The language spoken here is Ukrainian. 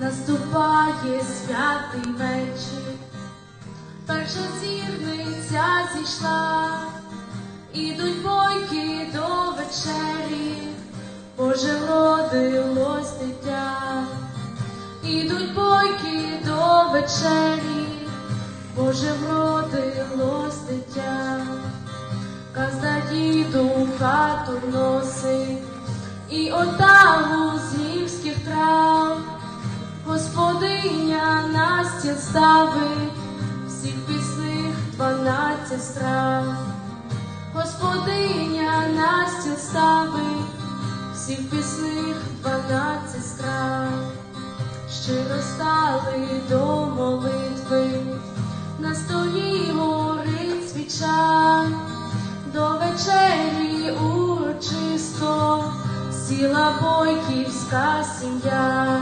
Наступає святий вечір, перша зірниця зійшла, ідуть бойки до вечері, Боже вродилось дитя, ідуть бойки до вечері, Боже вродилось дитя, казна діду хату носить, і отаву Господиня на ставить всіх пісних дванадцять страв. Господиня на ставить всіх пісних дванадцять страв. Щиро стали до молитви, на столі горить свіча, до вечері урочисто сіла бойківська сім'я